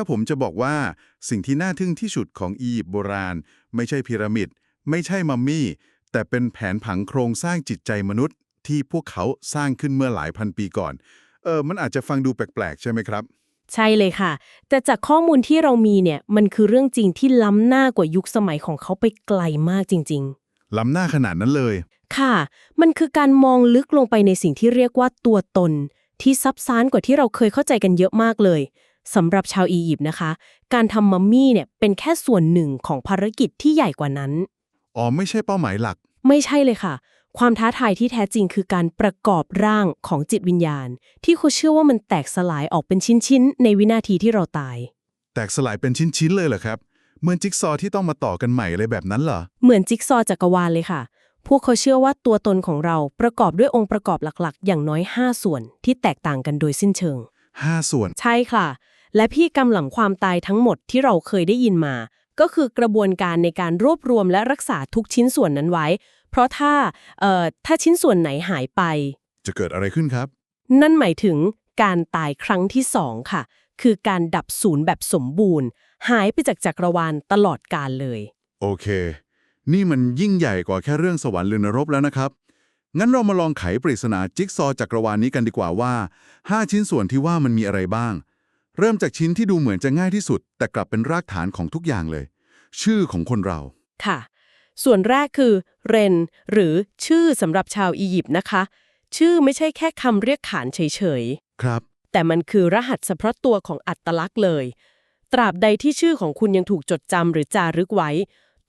ถ้าผมจะบอกว่าสิ่งที่น่าทึ่งที่สุดของอียิปต์โบราณ ไม่ใช่พีระมิด ไม่ใช่มัมมี่ แต่เป็นแผนผังโครงสร้างจิตใจมนุษย์ ที่พวกเขาสร้างขึ้นเมื่อหลายพันปีก่อน เออ มันอาจจะฟังดูแปลกๆ ใช่ไหมครับ ใช่เลยค่ะ แต่จากข้อมูลที่เรามีเนี่ย มันคือเรื่องจริงที่ล้ำหน้ากว่ายุคสมัยของเขาไปไกลมากจริงล้ำหน้าขนาดนั้นเลยๆค่ะ มันคือการมองลึกลงไปในสิ่งที่เรียกว่าตัวตน ที่ซับซ้อนกว่าที่เราเคยเข้าใจกันเยอะมากเลย สำหรับชาวอียิปต์นะคะ การทำมัมมี่เนี่ยเป็นแค่ส่วนหนึ่งของภารกิจที่ใหญ่กว่านั้น อ๋อ ไม่ใช่เป้าหมายหลัก ไม่ใช่เลยค่ะ ความท้าทายที่แท้จริงคือการประกอบร่างของจิตวิญญาณ ที่เขาเชื่อว่ามันแตกสลายออกเป็นชิ้นๆ ในวินาทีที่เราตาย แตกสลายเป็นชิ้นๆ เลยเหรอครับ เหมือนจิ๊กซอว์ที่ต้องมาต่อกันใหม่อะไรแบบนั้นเหรอ เหมือนจิ๊กซอว์จักรวาลเลยค่ะ พวกเขาเชื่อว่าตัวตนของเราประกอบด้วยองค์ประกอบหลักๆ อย่างน้อย 5 ส่วนที่แตกต่างกันโดยสิ้นเชิงห้าส่วน ใช่ค่ะ และพี่กำหลังความตายทั้งหมดที่เราเคยได้ยินมา ก็คือกระบวนการในการรวบรวมและรักษาทุกชิ้นส่วนนั้นไว้ เพราะถ้าเอ่อถ้าชิ้นส่วนไหนหายไป จะเกิดอะไรขึ้นครับ นั่นหมายถึงการตายครั้งที่สองค่ะ คือการดับศูนย์แบบสมบูรณ์ หายไปจากจักรวาลตลอดกาลเลย โอเค นี่มันยิ่งใหญ่กว่าแค่เรื่องสวรรค์หรือนรกแล้วนะครับ งั้นเรามาลองไขปริศนาจิ๊กซอว์จักรวาลนี้กันดีกว่าว่า 5 ชิ้นส่วนที่ว่ามันมีอะไรบ้าง เริ่มจากชิ้นที่ดูเหมือนจะง่ายที่สุด แต่กลับเป็นรากฐานของทุกอย่างเลย ชื่อของคนเรา ค่ะ ส่วนแรกคือ เรน หรือชื่อสำหรับชาวอียิปต์นะคะ ชื่อไม่ใช่แค่คำเรียกขานเฉยครับๆแต่มันคือรหัสเฉพาะตัวของอัตลักษณ์เลย ตราบใดที่ชื่อของคุณยังถูกจดจำหรือจารึกไว้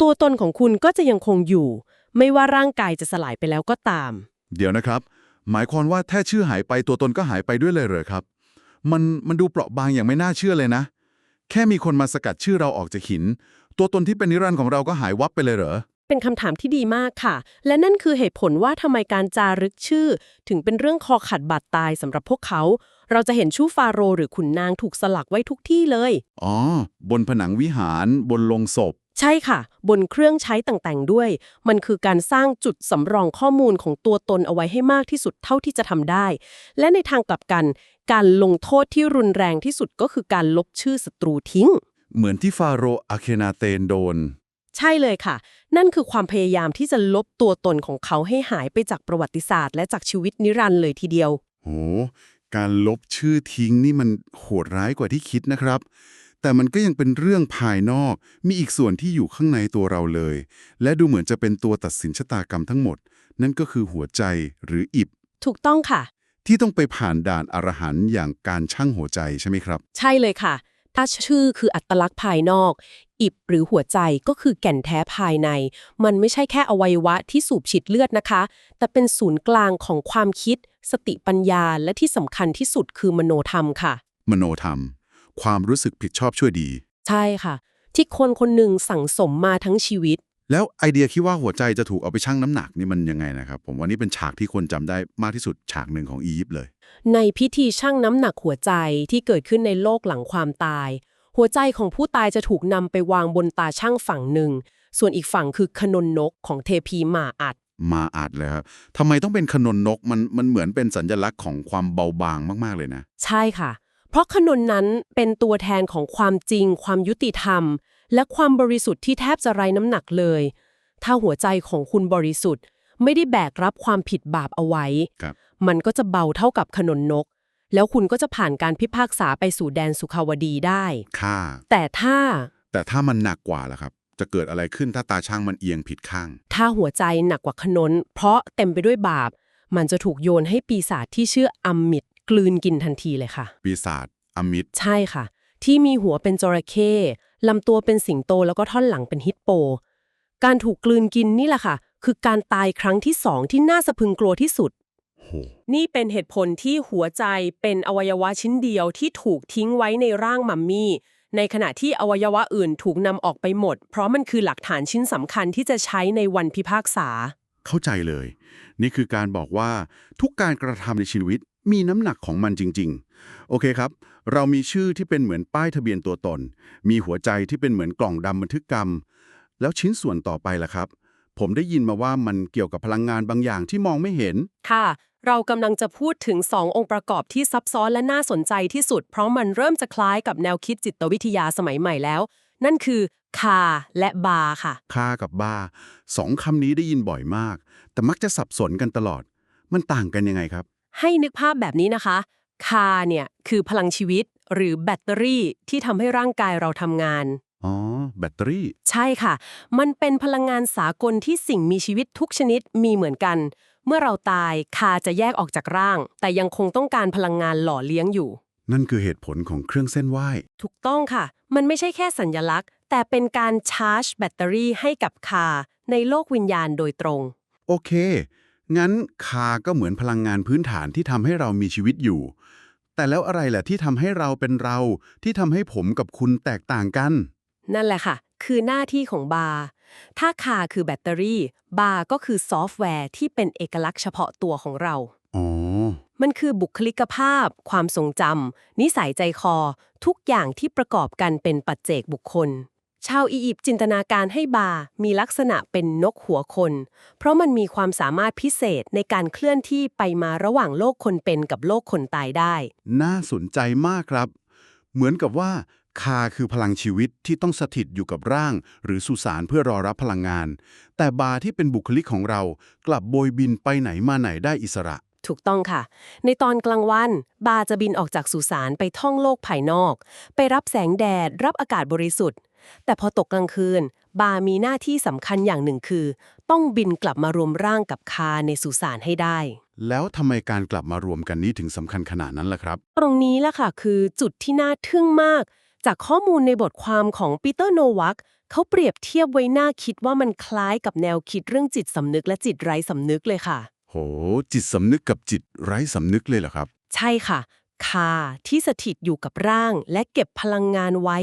ตัวตนของคุณก็จะยังคงอยู่ ไม่ว่าร่างกายจะสลายไปแล้วก็ตาม เดี๋ยวนะครับ หมายความว่าแค่ชื่อหายไปตัวตนก็หายไปด้วยเลยเหรอครับ มันมันดูเปราะบางอย่างไม่น่าเชื่อเลยนะ แค่มีคนมาสกัดชื่อเราออกจากหิน ตัวตนที่เป็นนิรันดร์ของเราก็หายวับไปเลยเหรอ เป็นคำถามที่ดีมากค่ะ และนั่นคือเหตุผลว่าทำไมการจารึกชื่อ ถึงเป็นเรื่องคอขัดบาดตายสำหรับพวกเขา เราจะเห็นชื่อฟาโรห์หรือขุนนางถูกสลักไว้ทุกที่เลย อ๋อ บนผนังวิหาร บนโลงศพ ใช่ค่ะ บนเครื่องใช้ต่างๆ ด้วย มันคือการสร้างจุดสำรองข้อมูลของตัวตนเอาไว้ให้มากที่สุดเท่าที่จะทำได้ และในทางกลับกัน การลงโทษที่รุนแรงที่สุดก็คือการลบชื่อศัตรูทิ้ง เหมือนที่ฟาโรห์อาเคนาเตนโดน ใช่เลยค่ะ นั่นคือความพยายามที่จะลบตัวตนของเขาให้หายไปจากประวัติศาสตร์ และจากชีวิตนิรันดร์เลยทีเดียว โห การลบชื่อทิ้งนี่มันโหดร้ายกว่าที่คิดนะครับ แต่มันก็ยังเป็นเรื่องภายนอก มีอีกส่วนที่อยู่ข้างในตัวเราเลย และดูเหมือนจะเป็นตัวตัดสินชะตากรรมทั้งหมด นั่นก็คือหัวใจหรืออิบ ถูกต้องค่ะ ที่ต้องไปผ่านด่านอรหันต์อย่างการชั่งหัวใจใช่ไหมครับ ใช่เลยค่ะ ถ้าชื่อคืออัตลักษณ์ภายนอก อิบหรือหัวใจก็คือแก่นแท้ภายใน มันไม่ใช่แค่อวัยวะที่สูบฉีดเลือดนะคะ แต่เป็นศูนย์กลางของความคิด สติปัญญาและที่สำคัญที่สุดคือมโนธรรมค่ะ มโนธรรม ความรู้สึกผิดชอบช่วยดี ใช่ค่ะ ที่คนคนหนึ่งสั่งสมมาทั้งชีวิต แล้วไอเดียคิดว่าหัวใจจะถูกเอาไปชั่งน้ำหนักนี่มันยังไงนะครับ ผมว่านี่เป็นฉากที่คนจำได้มากที่สุดฉากหนึ่งของอียิปต์เลย ในพิธีชั่งน้ำหนักหัวใจที่เกิดขึ้นในโลกหลังความตาย หัวใจของผู้ตายจะถูกนำไปวางบนตาช่างฝั่งหนึ่ง ส่วนอีกฝั่งคือขนนนกของเทพีหมาอัดมาอาจเลยครับทำไมต้องเป็นขนนนกมันมันเหมือนเป็นสัญลักษณ์ของความเบาบางมาก ๆ เลยนะ ใช่ค่ะ เพราะขนนนั้นเป็นตัวแทนของความจริง ความยุติธรรม และความบริสุทธิ์ที่แทบจะไร้น้ำหนักเลย ถ้าหัวใจของคุณบริสุทธิ์ ไม่ได้แบกรับความผิดบาปเอาไว้ครับมันก็จะเบาเท่ากับขนนนก แล้วคุณก็จะผ่านการพิพากษาไปสู่แดนสุขาวดีได้ค่าแต่ถ้า แต่ถ้ามันหนักกว่าล่ะครับ จะเกิดอะไรขึ้นถ้าตาช่างมันเอียงผิดข้าง ถ้าหัวใจหนักกว่าขนน เพราะเต็มไปด้วยบาป มันจะถูกโยนให้ปีศาจที่ชื่ออัมมิด กลืนกินทันทีเลยค่ะ ปีศาจอมิตร ใช่ค่ะ ที่มีหัวเป็นจระเข้ลำตัวเป็นสิงโตแล้วก็ท่อนหลังเป็นฮิปโป การถูกกลืนกินนี่แหละค่ะ คือการตายครั้งที่สองที่น่าสะพรึงกลัวที่สุดโหนี่เป็นเหตุผลที่หัวใจเป็นอวัยวะชิ้นเดียวที่ถูกทิ้งไว้ในร่างมัมมี่ ในขณะที่อวัยวะอื่นถูกนำออกไปหมด เพราะมันคือหลักฐานชิ้นสำคัญที่จะใช้ในวันพิพากษา เข้าใจเลย นี่คือการบอกว่าทุกการกระทำในชีวิตมีน้ำหนักของมันจริง ๆ โอเคครับ เรามีชื่อที่เป็นเหมือนป้ายทะเบียนตัวตน มีหัวใจที่เป็นเหมือนกล่องดำบันทึกกรรม แล้วชิ้นส่วนต่อไปล่ะครับ ผมได้ยินมาว่ามันเกี่ยวกับพลังงานบางอย่างที่มองไม่เห็น ค่ะ เรากำลังจะพูดถึง 2 องค์ประกอบที่ซับซ้อนและน่าสนใจที่สุด เพราะมันเริ่มจะคล้ายกับแนวคิดจิตวิทยาสมัยใหม่แล้ว นั่นคือคาและบาค่ะคากับบาสองคำนี้ได้ยินบ่อยมาก แต่มักจะสับสนกันตลอด มันต่างกันยังไงครับ ให้นึกภาพแบบนี้นะคะ คาเนี่ยคือพลังชีวิตหรือแบตเตอรี่ที่ทำให้ร่างกายเราทำงาน อ๋อ แบตเตอรี่ ใช่ค่ะ มันเป็นพลังงานสากลที่สิ่งมีชีวิตทุกชนิดมีเหมือนกัน เมื่อเราตายคาจะแยกออกจากร่าง แต่ยังคงต้องการพลังงานหล่อเลี้ยงอยู่ นั่นคือเหตุผลของเครื่องเส้นไหว้ ถูกต้องค่ะ มันไม่ใช่แค่สัญญลักษณ์ แต่เป็นการชาร์จแบตเตอรี่ให้กับคาในโลกวิญญาณโดยตรง โอเค งั้นคาก็เหมือนพลังงานพื้นฐานที่ทำให้เรามีชีวิตอยู่ แต่แล้วอะไรแหละที่ทำให้เราเป็นเรา ที่ทำให้ผมกับคุณแตกต่างกัน นั่นแหละค่ะ คือหน้าที่ของบาร์ถ้าคาคือแบตเตอรี่ บาร์ก็คือซอฟต์แวร์ที่เป็นเอกลักษณ์เฉพาะตัวของเรา อ๋อ มันคือบุคลิกภาพ ความทรงจำนิสัยใจคอ ทุกอย่างที่ประกอบกันเป็นปัจเจกบุคคล ชาวอียิปต์จินตนาการให้บาร์มีลักษณะเป็นนกหัวคน เพราะมันมีความสามารถพิเศษในการเคลื่อนที่ไปมาระหว่างโลกคนเป็นกับโลกคนตายได้ น่าสนใจมากครับ เหมือนกับว่า คาคือพลังชีวิตที่ต้องสถิตอยู่กับร่าง หรือสุสานเพื่อรอรับพลังงาน แต่บาที่เป็นบุคลิกของเรากลับโบยบินไปไหนมาไหนได้อิสระ ถูกต้องค่ะ ในตอนกลางวัน บาจะบินออกจากสุสานไปท่องโลกภายนอก ไปรับแสงแดด รับอากาศบริสุทธิ์ แต่พอตกกลางคืน บามีหน้าที่สำคัญอย่างหนึ่งคือ ต้องบินกลับมารวมร่างกับคาในสุสานให้ได้ แล้วทำไมการกลับมารวมกันนี้ถึงสำคัญขนาดนั้นล่ะครับ ตรงนี้แหละค่ะคือจุดที่น่าทึ่งมาก จากข้อมูลในบทความของปีเตอร์โนวัคเขาเปรียบเทียบไว้น่าคิดว่ามันคล้ายกับแนวคิดเรื่องจิตสำนึกและจิตไร้สำนึกเลยค่ะ โห จิตสำนึกกับจิตไร้สำนึกเลยเหรอครับ ใช่ค่ะ คาที่สถิตอยู่กับร่าง และเก็บพลังงานไว้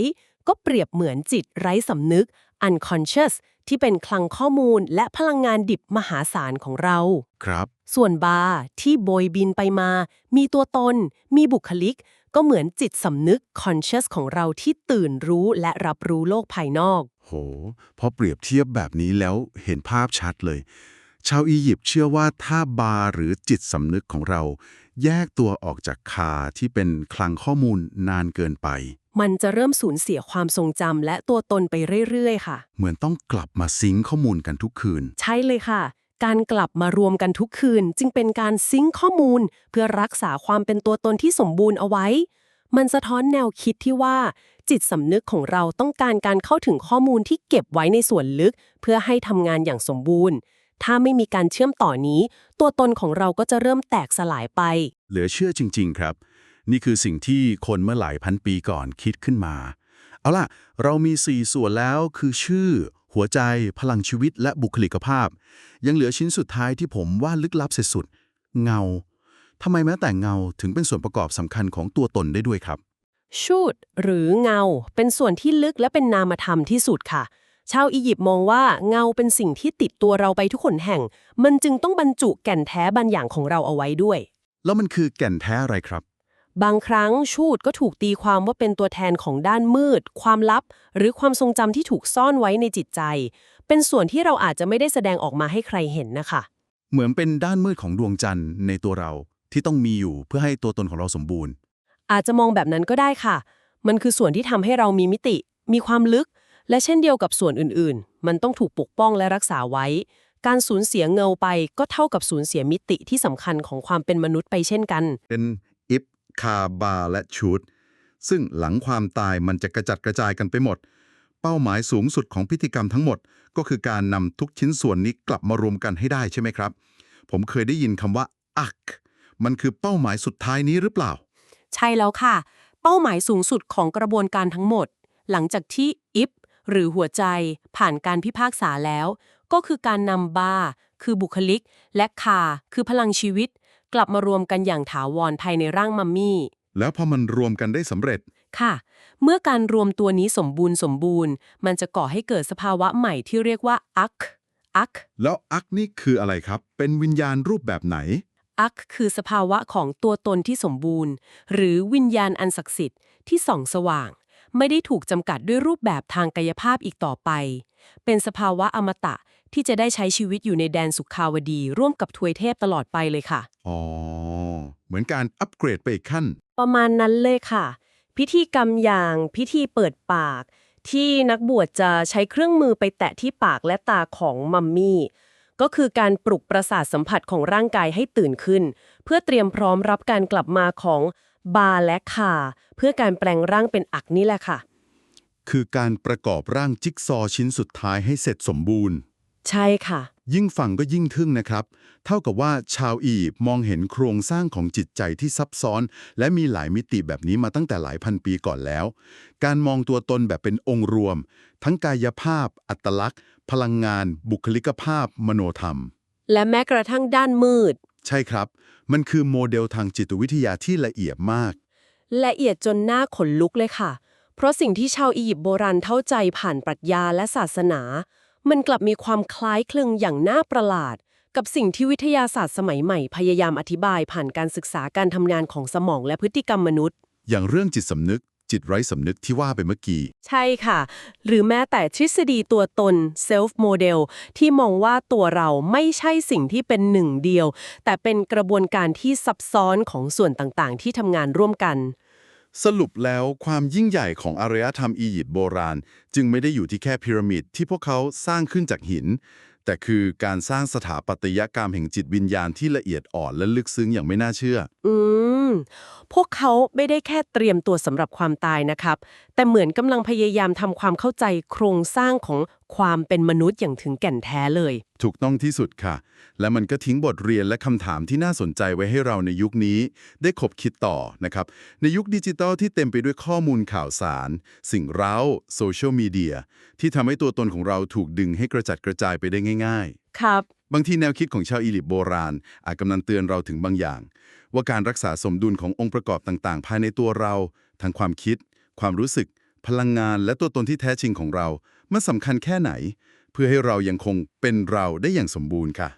ก็เปรียบเหมือนจิตไร้สำนึก unconscious ที่เป็นคลังข้อมูลและพลังงานดิบมหาศาลของเรา ครับ ส่วนบาที่โบยบินไปมา มีตัวตน มีบุคลิก ก็เหมือนจิตสำนึก conscious ของเราที่ตื่นรู้และรับรู้โลกภายนอก โห พอเปรียบเทียบแบบนี้แล้วเห็นภาพชัดเลย ชาวอียิปต์เชื่อว่าถ้าบาหรือจิตสำนึกของเรา แยกตัวออกจากคาที่เป็นคลังข้อมูลนานเกินไป มันจะเริ่มสูญเสียความทรงจำและตัวตนไปเรื่อยๆ ค่ะ เหมือนต้องกลับมาซิงค์ข้อมูลกันทุกคืน ใช่เลยค่ะ การกลับมารวมกันทุกคืน จึงเป็นการซิงค์ข้อมูล เพื่อรักษาความเป็นตัวตนที่สมบูรณ์เอาไว้ มันสะท้อนแนวคิดที่ว่า จิตสำนึกของเราต้องการการเข้าถึงข้อมูลที่เก็บไว้ในส่วนลึก เพื่อให้ทำงานอย่างสมบูรณ์ ถ้าไม่มีการเชื่อมต่อนี้ ตัวตนของเราก็จะเริ่มแตกสลายไป เหลือเชื่อจริง ๆ ครับ นี่คือสิ่งที่คนเมื่อหลายพันปีก่อนคิดขึ้นมา เอาล่ะ เรามี 4 ส่วนแล้วคือชื่อ หัวใจ พลังชีวิตและบุคลิกภาพ ยังเหลือชิ้นสุดท้ายที่ผมว่าลึกลับสุดๆเงาทำไมแม้แต่เงาถึงเป็นส่วนประกอบสำคัญของตัวตนได้ด้วยครับ ชูดหรือเงา เป็นส่วนที่ลึกและเป็นนามธรรมที่สุดค่ะ ชาวอียิปต์มองว่าเงาเป็นสิ่งที่ติดตัวเราไปทุกขนแห่ง มันจึงต้องบรรจุแก่นแท้บางอย่างของเราเอาไว้ด้วย แล้วมันคือแก่นแท้อะไรครับ บางครั้งชูดก็ถูกตีความว่าเป็นตัวแทนของด้านมืด ความลับ หรือความทรงจำที่ถูกซ่อนไว้ในจิตใจ เป็นส่วนที่เราอาจจะไม่ได้แสดงออกมาให้ใครเห็นนะคะ เหมือนเป็นด้านมืดของดวงจันทร์ในตัวเราที่ต้องมีอยู่เพื่อให้ตัวตนของเราสมบูรณ์ อาจจะมองแบบนั้นก็ได้ค่ะ มันคือส่วนที่ทำให้เรามีมิติ มีความลึก และเช่นเดียวกับส่วนอื่นๆ มันต้องถูกปกป้องและรักษาไว้ การสูญเสียเงาไปก็เท่ากับสูญเสียมิติที่สำคัญของความเป็นมนุษย์ไปเช่นกัน เป็นอิฟ คาบาและชูดซึ่งหลังความตายมันจะกระจัดกระจายกันไปหมด เป้าหมายสูงสุดของพิธีกรรมทั้งหมด ก็คือการนำทุกชิ้นส่วนนี้กลับมารวมกันให้ได้ใช่ไหมครับ ผมเคยได้ยินคำว่าอัก มันคือเป้าหมายสุดท้ายนี้หรือเปล่า ใช่แล้วค่ะ เป้าหมายสูงสุดของกระบวนการทั้งหมด หลังจากที่อิฟหรือหัวใจผ่านการพิพากษาแล้ว ก็คือการนำบาคือบุคลิก และคาคือพลังชีวิต กลับมารวมกันอย่างถาวรภายในร่างมัมมี่ แล้วพอมันรวมกันได้สำเร็จ ค่ะ เมื่อการรวมตัวนี้สมบูรณ์สมบูรณ์ มันจะก่อให้เกิดสภาวะใหม่ที่เรียกว่าอักอักแล้วอักนี่คืออะไรครับ เป็นวิญญาณรูปแบบไหน อักคือสภาวะของตัวตนที่สมบูรณ์ หรือวิญญาณอันศักดิ์สิทธิ์ที่ส่องสว่าง ไม่ได้ถูกจำกัดด้วยรูปแบบทางกายภาพอีกต่อไป เป็นสภาวะอมตะ ที่จะได้ใช้ชีวิตอยู่ในแดนสุขาวดี ร่วมกับทวยเทพตลอดไปเลยค่ะ อ๋อ เหมือนการอัปเกรดไปอีกขั้น ประมาณนั้นเลยค่ะ พิธีกรรมอย่าง พิธีเปิดปาก ที่นักบวชจะใช้เครื่องมือไปแตะที่ปากและตาของมัมมี่ ก็คือการปลุกประสาทสัมผัสของร่างกายให้ตื่นขึ้น เพื่อเตรียมพร้อมรับการกลับมาของบาและคาเพื่อการแปลงร่างเป็นอักนี่แหละค่ะ คือการประกอบร่างจิ๊กซอว์ชิ้นสุดท้ายให้เสร็จสมบูรณ์ ใช่ค่ะ ยิ่งฟังก็ยิ่งทึ่งนะครับ เท่ากับว่าชาวอียิปต์มองเห็นโครงสร้างของจิตใจที่ซับซ้อน และมีหลายมิติแบบนี้มาตั้งแต่หลายพันปีก่อนแล้ว การมองตัวตนแบบเป็นองค์รวม ทั้งกายภาพ อัตลักษณ์ พลังงาน บุคลิกภาพ มโนธรรม และแม้กระทั่งด้านมืด ใช่ครับ มันคือโมเดลทางจิตวิทยาที่ละเอียดมาก ละเอียดจนหน้าขนลุกเลยค่ะ เพราะสิ่งที่ชาวอียิปต์โบราณเข้าใจผ่านปรัชญาและศาสนา มันกลับมีความคล้ายคลึงอย่างน่าประหลาด กับสิ่งที่วิทยาศาสตร์สมัยใหม่พยายามอธิบายผ่านการศึกษาการทำงานของสมองและพฤติกรรมมนุษย์ อย่างเรื่องจิตสำนึก จิตไร้สำนึกที่ว่าไปเมื่อกี้ ใช่ค่ะ หรือแม้แต่ทฤษฎีตัวตน self model ที่มองว่าตัวเราไม่ใช่สิ่งที่เป็นหนึ่งเดียว แต่เป็นกระบวนการที่ซับซ้อนของส่วนต่างๆ ที่ทำงานร่วมกัน สรุปแล้วความยิ่งใหญ่ของอารยธรรมอียิปต์โบราณ จึงไม่ได้อยู่ที่แค่พีระมิดที่พวกเขาสร้างขึ้นจากหิน แต่คือการสร้างสถาปัตยกรรมแห่งจิตวิญญาณที่ละเอียดอ่อนและลึกซึ้งอย่างไม่น่าเชื่อ อืม พวกเขาไม่ได้แค่เตรียมตัวสำหรับความตายนะครับ แต่เหมือนกำลังพยายามทำความเข้าใจโครงสร้างของความเป็นมนุษย์อย่างถึงแก่นแท้เลย ถูกต้องที่สุดค่ะ และมันก็ทิ้งบทเรียนและคำถามที่น่าสนใจไว้ให้เราในยุคนี้ ได้คบคิดต่อนะครับ ในยุคดิจิทัลที่เต็มไปด้วยข้อมูลข่าวสาร สิ่งเร้าโซเชียลมีเดียที่ทำให้ตัวตนของเราถูกดึงให้กระจัดกระจายไปได้ง่ายครับๆบางทีแนวคิดของชาวอียิปต์โบราณ อาจกำลังเตือนเราถึงบางอย่าง ว่าการรักษาสมดุลขององค์ประกอบต่าง ๆ ภายในตัวเราทั้งความคิด ความรู้สึก พลังงานและตัวตนที่แท้จริงของเรา มันสำคัญแค่ไหน เพื่อให้เรายังคงเป็นเราได้อย่างสมบูรณ์ค่ะ